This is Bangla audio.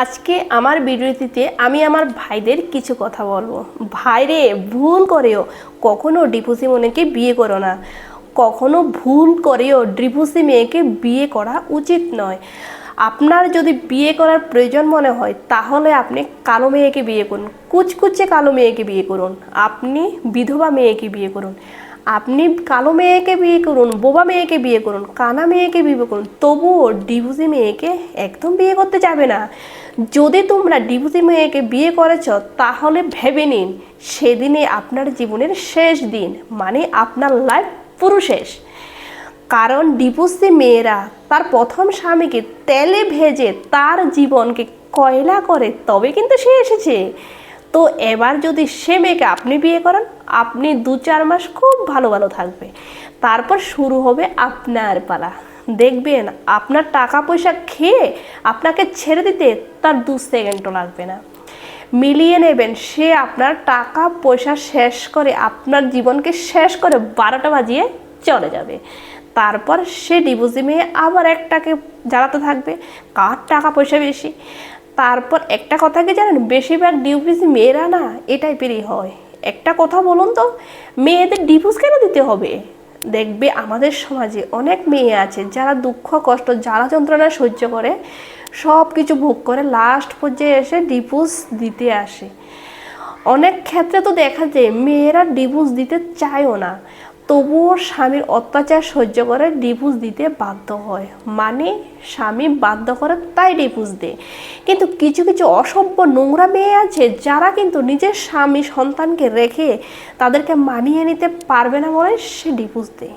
আজকে আমার ভিডিওটিতে আমি আমার ভাইদের কিছু কথা বলব। ভাইরে, ভুল করেও কখনো ডিপুসি মনেকে বিয়ে করো না। কখনো ভুল করেও ডিপুসি মেয়েকে বিয়ে করা উচিত নয়। আপনার যদি বিয়ে করার প্রয়োজন মনে হয়, তাহলে আপনি কালো মেয়েকে বিয়ে করুন। কুচকুচে কালো মেয়েকে বিয়ে করুন। আপনি বিধবা মেয়েকে বিয়ে করুন। আপনি কালো মেয়েকে বিয়ে করুন, বোবা মেয়েকে বিয়ে করুন, কানা মেয়েকে বিয়ে করুন, তবুও ডিভোর্সি মেয়েকে একদম বিয়ে করতে যাবে না। যদি তোমরা ডিভোর্সি মেয়েকে বিয়ে করেছ, তাহলে ভেবে নিন, সেদিনে আপনার জীবনের শেষ দিন মানে আপনার লাইফ পুরো শেষ। কারণ ডিভোর্সি মেয়েরা তার প্রথম স্বামীকে তেলে ভেজে তার জীবনকে কয়লা করে, তবে কিন্তু সে এসেছে। তো এবার যদি সে মেয়েকে আপনি বিয়ে করেন, আপনি দু চার মাস খুব ভালো ভালো থাকবে। তারপর শুরু হবে আপনার পালা। দেখবেন আপনার টাকা পয়সা খেয়ে আপনাকে ছেড়ে দিতে তার দু সেকেন্ডও লাগবে না। মিলিয়ে নেবেন, সে আপনার টাকা পয়সা শেষ করে আপনার জীবনকে শেষ করে বারোটা বাজিয়ে চলে যাবে। তারপর সে ডিভোর্সি মেয়ে আবার একটাকে জ্বালাতে থাকবে, কার টাকা পয়সা বেশি? তারপর একটা কথা কি জানেন, বেশিরভাগ ডিভোর্সি মেয়েরা না এই টাইপেরই হয়। একটা কথা বলুন তো, মেয়েদের ডিভোর্স কেন দিতে হবে? দেখবে আমাদের সমাজে অনেক মেয়ে আছে যারা দুঃখ, কষ্ট, জ্বালা যন্ত্রণা সহ্য করে সব কিছু ভোগ করে লাস্ট পর্যায়ে এসে ডিভোর্স দিতে আসে। অনেক ক্ষেত্রে তো দেখা যায় মেয়েরা ডিভোর্স দিতে চায়ও না। তবুও স্বামীর অত্যাচার সহ্য করে ডিভোর্স দিতে বাধ্য হয়। মানে স্বামী বাধ্য করে তাই ডিভোর্স দেয়। কিন্তু কিছু কিছু অসভ্য নোংরা মেয়ে আছে যারা কিন্তু নিজের স্বামী সন্তানকে রেখে তাদেরকে মানিয়ে নিতে পারবে না বলে সে ডিভোর্স দেয়।